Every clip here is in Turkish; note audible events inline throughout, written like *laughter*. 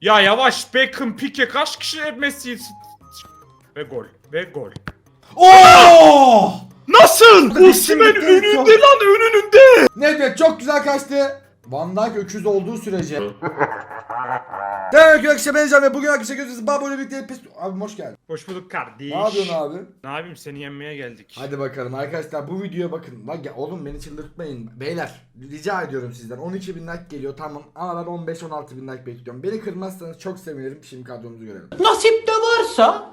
Ya yavaş Beckham, Pique kaç kişi Messi ve gol ve gol. Oo! Nasıl? Osimhen önünde lan önünde. Nedved çok güzel kaçtı. Van Dijk öküz olduğu sürece. *laughs* Demek ki akşam Bencan ve bugün akşam gözünüzü Babo ile birlikte pes... Abi hoş geldin. Hoş bulduk kardeş. Ne yapıyorsun abi? Ne yapayım seni yenmeye geldik. Hadi bakalım arkadaşlar bu videoya bakın. Bak ya oğlum beni çıldırtmayın. Beyler rica ediyorum sizden. 12 bin like geliyor tamam ama ben 15-16 bin like bekliyorum. Beni kırmazsanız çok sevinirim. Şimdi kadromuzu görelim. Nasip de varsa.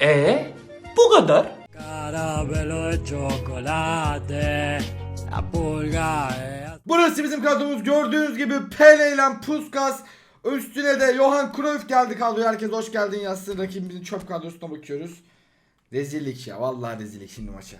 E bu kadar. Caramelo e cioccolate, la pulga e Burası bizim kadromuz. Gördüğünüz gibi Pele ile Puskas. Üstüne de Johan Cruyff geldi kadroya. Herkes hoş geldin yazsın. Rakibimizin çöp kadrosuna bakıyoruz. Rezillik ya. Vallahi rezillik şimdi maça.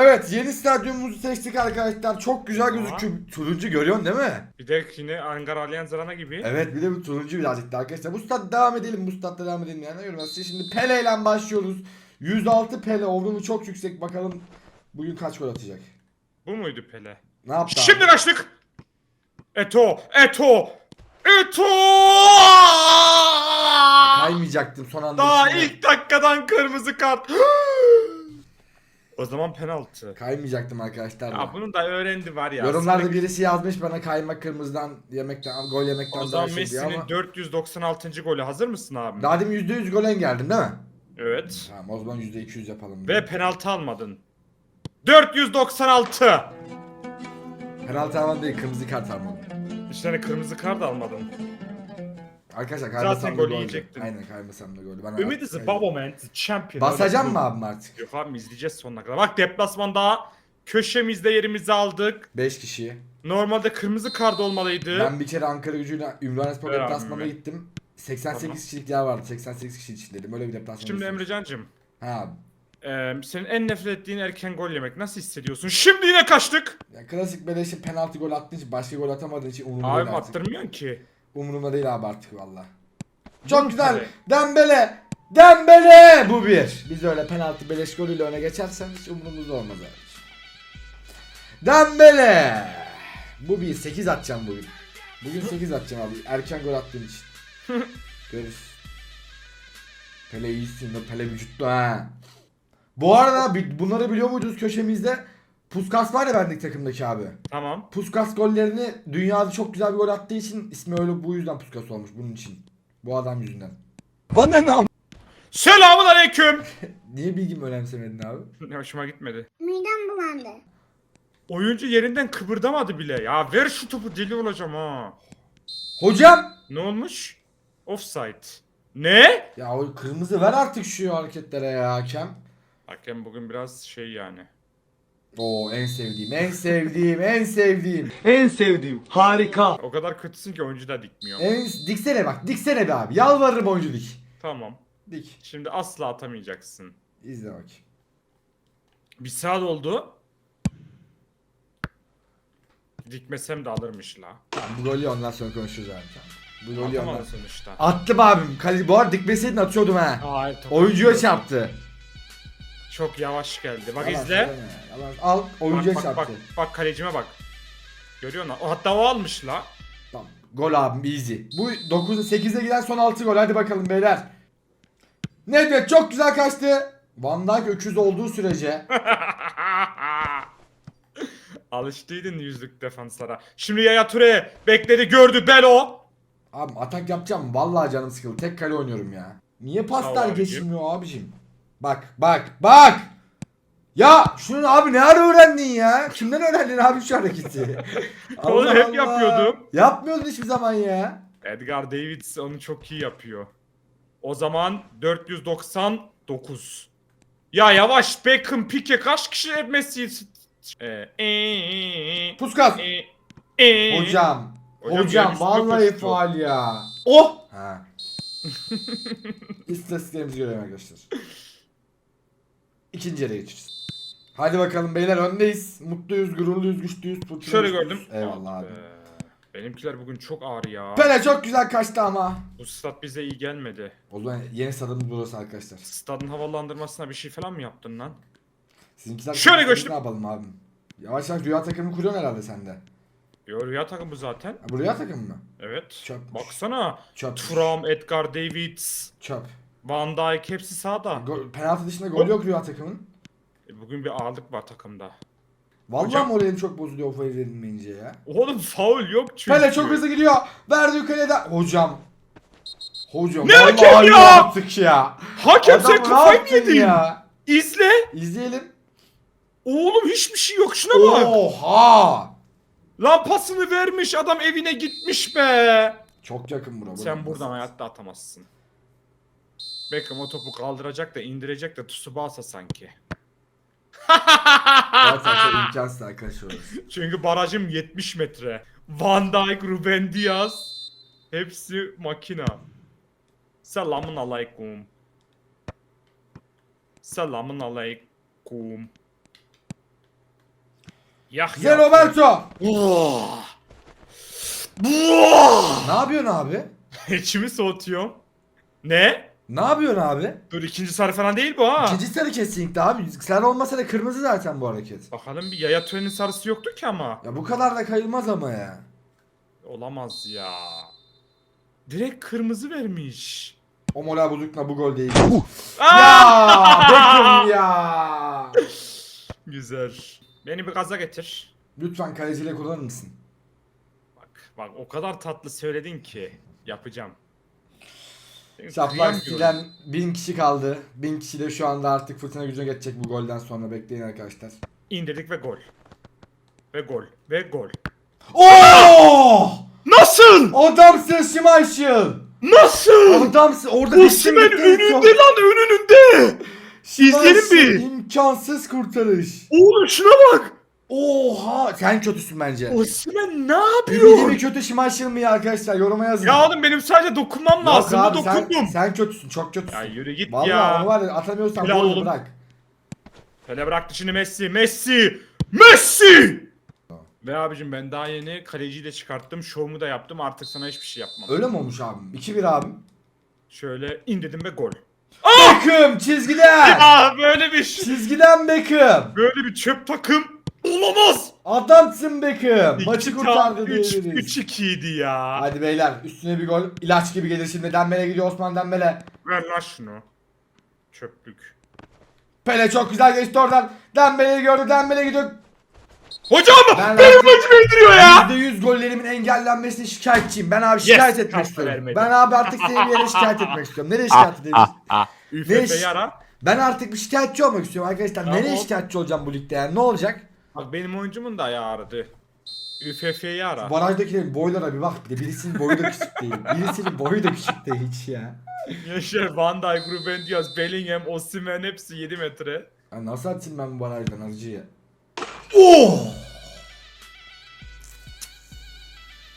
Evet yeni stadyumumuzu seçtik arkadaşlar. Çok güzel gözüküyor. Turuncu görüyorsun değil mi? Bir de yine Ankara Allianz Arena gibi. Evet bir de bu turuncu birazcık da arkadaşlar. Bu stat devam edelim. Bu statta devam edelim yani. Yorumlar. Şimdi Pele ile başlıyoruz. 106 Pele. Ovrumu çok yüksek. Bakalım bugün kaç gol atacak. Bu muydu Pele? Ne yaptı? Şimdi kaçtık. Eto, Eto, Eto! Kaymayacaktım son anda. Daha içine- ilk dakikadan kırmızı kart. *gasps* o zaman penaltı. Kaymayacaktım arkadaşlar. Ya bunu da öğrendi var ya. Yorumlarda birisi yazmış bana kaymak kırmızıdan yemekten gol yemekten O daha zaman şey diye Messi'nin ama. 496. golü hazır mısın abi? Daha demin %100 golen geldim değil mi? Evet. Tamam o zaman %200 yapalım. Ve penaltı almadın. 496. Penaltı almadım değil kırmızı kart almadım. Hani kırmızı kart almadın. Arkadaşlar kaymasam da golü gol. yiyecektin. Aynen kaymasam da gol. Bana Ümit is a bubble man, it's a champion. Basacağım mı abim artık? Yok abi izleyeceğiz sonuna kadar. Bak deplasmanda köşemizde yerimizi aldık. 5 kişi. Normalde kırmızı kart olmalıydı. Ben bir kere Ankara gücüyle Ümranispor Ver abi deplasmanına be. gittim. 88 Tamam. kişilik yer vardı. 88 kişi için dedim. Öyle bir deplasman. Şimdi istedim. Emrecan'cım. Ha eee, senin en nefret ettiğin erken gol yemek nasıl hissediyorsun? Şimdi yine kaçtık. Ya klasik Beleş'in penaltı gol attığı için başka gol atamadığın için umurumda Abi değil artık. attırmıyorsun ki. Umurumda değil abi artık valla. Çok güzel. tabii. Dembele. Dembele. Bu bir. Biz öyle penaltı beleş golüyle öne geçersen hiç umurumuzda olmaz abi. Dembele. Bu bir. 8 atacağım bugün. Bugün *laughs* 8 atacağım abi. Erken gol attığım için. *laughs* Görürüz. Pele iyisin. be, Pele vücutlu ha. Bu arada bunları biliyor muydunuz köşemizde? Puskas var ya bendik takımdaki abi. Tamam. Puskas gollerini dünyada çok güzel bir gol attığı için ismi öyle bu yüzden Puskas olmuş bunun için. Bu adam yüzünden. Selamun aleyküm. *laughs* Niye bilgimi önemsemedin abi? Hoşuma gitmedi. Midem bulandı. Oyuncu yerinden kıpırdamadı bile. Ya ver şu topu deli olacağım ha. Hocam! Ne olmuş? Offside. Ne? Ya o kırmızı ver artık şu hareketlere ya hakem. Hakem bugün biraz şey yani. Oo en sevdiğim, en sevdiğim, en sevdiğim. En sevdiğim. Harika. O kadar kötüsün ki oyuncu da dikmiyor. En diksene bak, diksene be abi. Yalvarırım oyuncu dik. Tamam. Dik. Şimdi asla atamayacaksın. İzle bak. Bir saat oldu. Dikmesem de alırmış la. Tamam, bu golü ondan sonra abi. Tamam. Bu golü ondan Atamadı sonuçta. Attım abim. Kale, bu arada dikmeseydin atıyordum ha. Hayır, top Oyuncuya atıyor. çarptı. Çok yavaş geldi. Bak Yalan izle. söyleme yalan. Al oyuncuya bak, bak, çarptı. bak, bak kalecime bak. Görüyor musun? Hatta o almış la. Tamam. Gol abim easy. Bu 9'a 8'e giden son 6 gol. Hadi bakalım beyler. Nedved çok güzel kaçtı. Van Dijk öküz olduğu sürece. *laughs* Alıştıydın yüzlük defanslara. Şimdi Yaya Ture bekledi gördü Belo. Abi atak yapacağım. Vallahi canım sıkıldı. Tek kale oynuyorum ya. Niye paslar abicim. geçilmiyor abicim? Bak bak bak. Ya şunu abi ne ara öğrendin ya? Kimden öğrendin abi şu hareketi? *laughs* Onu hep yapıyordum. Yapmıyordun hiçbir zaman ya. Edgar Davids onu çok iyi yapıyor. O zaman 499. Ya yavaş Beckham, Pique kaç kişi Messi? Ee, ee, Puskas. ee, ee. Hocam. Hocam üstüme vallahi koştu. faal ya. Oh. Ha. *laughs* İstatistiklerimizi görelim arkadaşlar. İkinci yere geçeceğiz. Hadi bakalım beyler öndeyiz. Mutluyuz, gururluyuz, güçlüyüz. putluyoruz. Şöyle gördüm. Eyvallah Ah abi. be. Benimkiler bugün çok ağır ya. Pele çok güzel kaçtı ama. Bu stat bize iyi gelmedi. O zaman yeni stadımız burası arkadaşlar. Stadın havalandırmasına bir şey falan mı yaptın lan? Sizinkiler Şöyle göçtüm. Ne yapalım abim? Yavaş yavaş rüya takımı kuruyorsun herhalde sende. Yo rüya takımı zaten. Ha, Buraya takım mı? Evet. Çöpmüş. Baksana. Çöp. Thuram, Edgar Davids, Çöp. Van Dijk hepsi sağda. Go- penaltı dışında gol yok Rüya takımın. E, Bugün bir ağırlık var takımda. Vallahi Hocam- moralim çok bozuluyor o faul verilmeyince ya. Oğlum faul yok çünkü. Pele çok hızlı gidiyor. Verdi da. Hocam. Hocam. Ne vallahi hakem ya? yaptık ya. Hakem sen Adam ne kafayı mı yaptın yedin? ya? İzle. İzleyelim. Oğlum hiçbir şey yok şuna bak. Oha. Lan pasını vermiş adam evine gitmiş be. Çok yakın bura. Sen buradan hayatta atamazsın. Beckham o topu kaldıracak da indirecek de Tsubasa sanki. Zaten çok imkansız arkadaşlar. orası. *laughs* Çünkü barajım 70 metre. Van Dijk, Ruben Diaz. Hepsi makina. Selamun aleyküm. Selamun aleyküm. Yah Zé Roberto. Oh. Oh. Ne yapıyorsun abi? *laughs* İçimi soğutuyorum. Ne? Ne yapıyorsun abi? Dur ikinci sarı falan değil bu ha. İkinci sarı kesinlikle abi. Sen olmasa da kırmızı zaten bu hareket. Bakalım bir yaya törenin sarısı yoktu ki ama. Ya bu kadar da kayılmaz ama ya. Olamaz ya. Direkt kırmızı vermiş. O moral bozukla bu gol değil. Aa! ya Beckham *laughs* ya. Güzel. Beni bir gaza getir. Lütfen kaleciyle kullanır mısın? Bak bak o kadar tatlı söyledin ki yapacağım. Kıyamıyorum. Silen bin kişi kaldı. Bin kişi de şu anda artık fırtına gücüne geçecek bu golden sonra bekleyin arkadaşlar. İndirdik ve gol. Ve gol. Ve gol. Oo! Nasıl? Adamsın Schmeichel. Nasıl? Adamsın orada Osimhen önünde lan önünde. İzleyelim bir. İmkansız kurtarış. Oğlum şuna bak. Oha sen kötüsün bence. Osimhen ne Ümidi yapıyor? mi kötü Schmeichel mi ya arkadaşlar yoruma yazın. Ya oğlum benim sadece dokunmam Yok lazım. abi, sen, dokundum. sen kötüsün çok kötüsün. Ya yürü git Vallahi ya. onu var ya atamıyorsan Helal golü oğlum. bırak. Pele bıraktı şimdi Messi. Messi. Messi. Ve abicim ben daha yeni kaleciyi de çıkarttım. Şovumu da yaptım. Artık sana hiçbir şey yapmam. Öyle mi olmuş abim? 2-1 abim. Şöyle indirdim ve gol. Beckham çizgiden. Aa böyle bir şey. Çizgiden Beckham. Böyle bir çöp takım olamaz. Adamsın Beckham. Maçı kurtardı 3 diyebiliriz. 3 2'ydi ya. Hadi beyler üstüne bir gol. İlaç gibi gelir şimdi. Dembele gidiyor Osman Dembele. Ver lan şunu. Çöplük. Pele çok güzel geçti oradan. Dembele'yi gördü. Dembele gidiyor. Hocam Ben benim maçımı indiriyor ya. %100 gollerimin engellenmesine şikayetçiyim. Ben abi şikayet etmek kart istiyorum. vermedi. Ben abi artık seni bir yere şikayet etmek istiyorum. Nereye şikayet edebiliriz? UFF'yi ara. Ben artık bir şikayetçi olmak istiyorum arkadaşlar. Tamam. Nereye şikayetçi olacağım bu ligde yani? Ne olacak? Bak benim oyuncumun da ayağı ağrıdı. UFF'yi ara. Barajdakilerin boylara bir bak. Bir de birisinin boyu da küçük değil. Birisinin boyu da küçük değil hiç ya. Yaşar Van Dijk, Ruben Diaz, Bellingham, Osimhen hepsi 7 metre. Ya nasıl atayım ben bu barajdan acıya? Oh!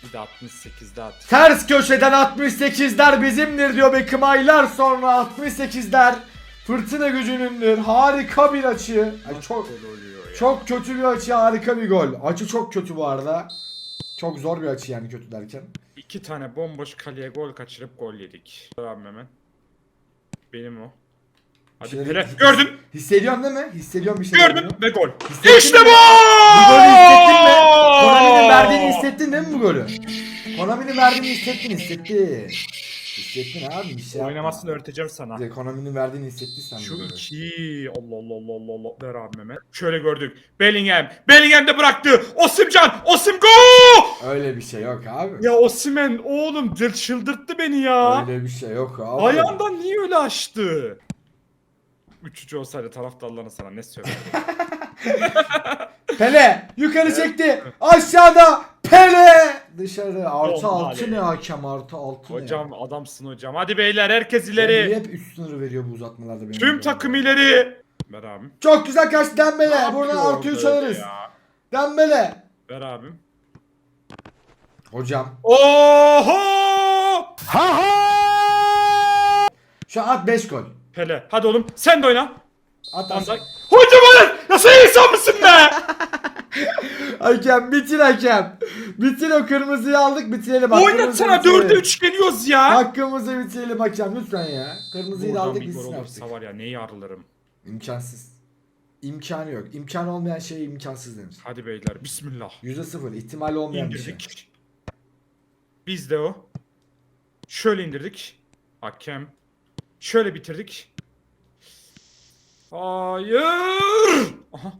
Bir de 68'de at. Ters köşeden 68'ler bizimdir diyor Beckham aylar sonra 68'ler fırtına gücünündür. Harika bir açı. Ay çok oluyor. Çok kötü bir açı, harika bir gol. Açı çok kötü bu arada. Çok zor bir açı yani kötü derken. İki tane bomboş kaleye gol kaçırıp gol yedik. Devam hemen. Benim o. Hadi Şöyle- Pele. Gördün. Hissediyorsun değil mi? Hissediyorum bir şey. Gördün ve gol. Hissettin İşte mi? bu! Bu golü hissettin mi? Konami'nin verdiğini hissettin değil mi bu golü? Konami'nin verdiğini hissettin, hissettin. Hissettin abi bir şey yapma. Oynamasını öğreteceğim sana. Bize Konami'nin verdiğini hissettiysen Şu golü. iki. Allah Allah Allah Allah Allah. Ver abi hemen. Şöyle gördük. Bellingham. Bellingham de bıraktı. Osimcan. Osim go! Öyle bir şey yok abi. Ya Osimen oğlum dil- çıldırttı beni ya. Öyle bir şey yok abi. Ayağından niye öyle açtı? Üçüncü olsaydı taraftarlarına sana ne söylerdim? Pele yukarı çekti. Aşağıda Pele dışarı. Artı Bomba altı ne hakem artı altı ne? hocam adamsın hocam. Hadi beyler herkes ileri. Niye hep üst sınırı veriyor bu uzatmalarda benim? Tüm takım ileri. Ver abim. Çok güzel kaçtı Ne Dembele. yapıyor Buradan artı 3 böyle alırız. ya? Dembele. Ver abim. Hocam. Oho! Şu an at 5 gol. Pele. Hadi oğlum sen de oyna. At Van at. Dijk. Hocam hayır. Sen insan mısın be? *laughs* Hakem bitir hakem. Bitir o kırmızıyı aldık bitirelim. Hakkımızı Oynatsana bitirelim. 4'e 3 geliyoruz ya. Hakkımızı bitirelim hakem lütfen ya. Kırmızıyı da Buradan aldık bir gol gitsin olursa artık. var ya neyi yarlarım. İmkansız. İmkanı yok. İmkanı olmayan şey imkansız denir. Hadi beyler bismillah. Yüzde sıfır. ihtimali olmayan bir şey. İndirdik. Biz de o. Şöyle indirdik. Hakem. Şöyle bitirdik. Hayır. Aha.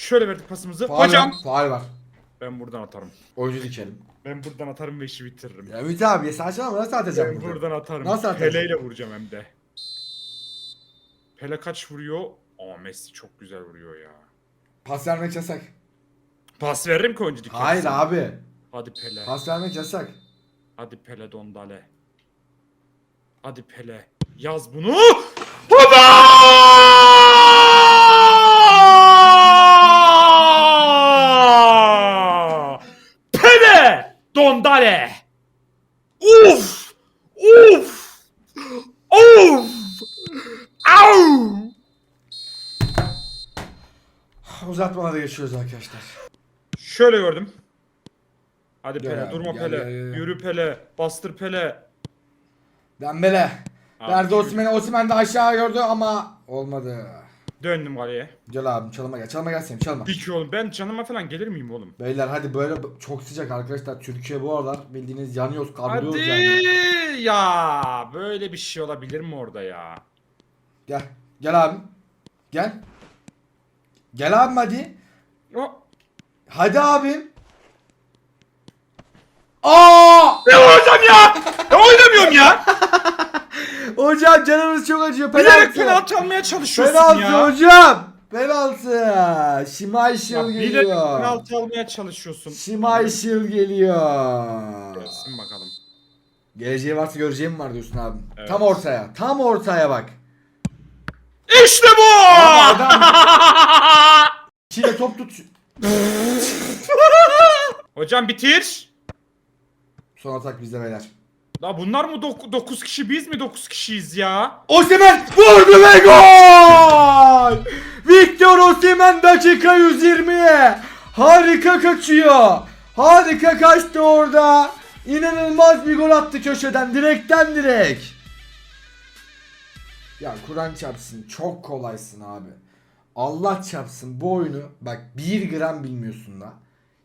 Şöyle verdik pasımızı. Faal Hocam. var. Faal var. Ben buradan atarım. Oyuncu dikelim. Ben buradan atarım ve işi bitiririm. Ya Ümit abi ya saçmalama nasıl atacağım Ben burada? buradan atarım. Nasıl atacaksın? Pele ile vuracağım hem de. Pele kaç vuruyor? Aa Messi çok güzel vuruyor ya. Pas vermek yasak. Pas veririm ki oyuncu dikersin. Hayır abi. Hadi Pele. Pas vermek yasak. Hadi Pele Dondale. Hadi Pele. Yaz bunu. Baba! Pele Dondale. Uf! Uf! Uf! Au! Uzatmalara geçiyoruz arkadaşlar. Şöyle gördüm. Hadi Gel Pele, abi, durma gel, Pele. gel, gel. Yürü Pele, bastır Pele. Dembele. Abi, Verdi Osimhen'e. Osimhen de aşağı gördü ama olmadı. Döndüm kaleye. Gel abim çalıma gel. Çalıma gel Semih çalma. Peki oğlum ben canıma falan gelir miyim oğlum? Beyler hadi böyle çok sıcak arkadaşlar. Türkiye bu aralar bildiğiniz yanıyoruz, kavruluyoruz Hadi yani. ya böyle bir şey olabilir mi orada ya? Gel. Gel abim. Gel. Gel abim hadi. O Hadi abim. Aa! ne hocam ya? Ya oynamıyorum ya. *laughs* Hocam canımız çok acıyor. Bilerek Penaltı. penaltı almaya çalışıyorsun Penaltı ya. hocam. Penaltı. Şimayşil Ya bilerek geliyor. penaltı almaya çalışıyorsun. Şimayşil geliyor. Gelsin bakalım. Geleceği varsa göreceğim var diyorsun abim. Evet. Tam ortaya. Tam ortaya bak. İşte bu! Abi adam *laughs* İçiyle top tut. Hocam bitir. Son atak bizde beyler. La bunlar mı 9 kişi biz mi 9 kişiyiz ya? Osimhen vurdu ve gol! Victor Osimhen dakika 120'ye. Harika kaçıyor. Harika kaçtı orada. İnanılmaz bir gol attı köşeden. Direkten direkt. Ya Kur'an çarpsın. Çok kolaysın abi. Allah çarpsın bu oyunu bak 1 gram bilmiyorsun da.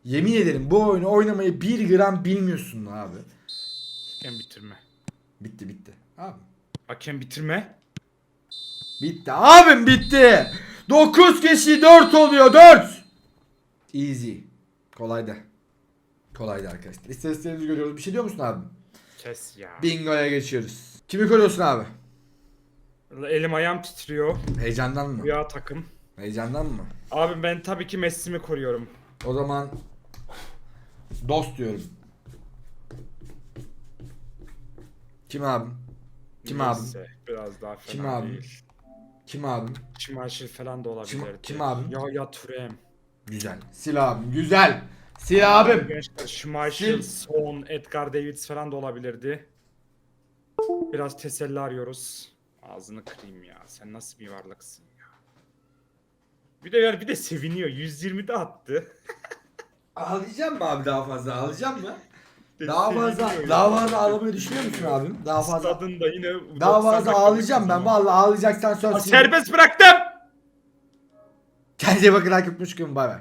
Yemin ederim bu oyunu oynamayı 1 gram bilmiyorsun da abi. Hakem bitirme. Bitti bitti. Abi. Hakem bitirme. Bitti. Abim bitti. 9 kişi 4 oluyor 4. Easy. Kolaydı. Kolaydı arkadaşlar. İstatistiklerimizi görüyoruz. Bir şey diyor musun abim? Kes ya. Bingo'ya geçiyoruz. Kimi koruyorsun abi? Elim ayağım titriyor. Heyecandan mı? Rüya takım. Heyecandan mı? Abi ben tabii ki Messi'mi koruyorum. O zaman dost diyorum. Kim abim? Kim abim? Neyse, Biraz daha fena Kim abim? değil. Kim abim? Çimaşil falan da olabilirdi. kim abim? Ya ya Türem. Güzel. Sil abim. Güzel. Sil abim. Gençler Schmeichel. Son, Edgar Davids falan da olabilirdi. Biraz teselli arıyoruz. Ağzını kırayım ya. Sen nasıl bir varlıksın ya. Bir de ver bir de seviniyor. 120 de attı. *laughs* Ağlayacağım mı abi daha fazla? Ağlayacağım mı? Daha fazla daha fazla ağlamayı düşünüyor musun abim? Daha fazla Stadın da yine daha 90 fazla ağlayacağım ben. Vallahi ağlayacaksan söz. Serbest bıraktım. Kendinize bakın. Akıp gün bay bay.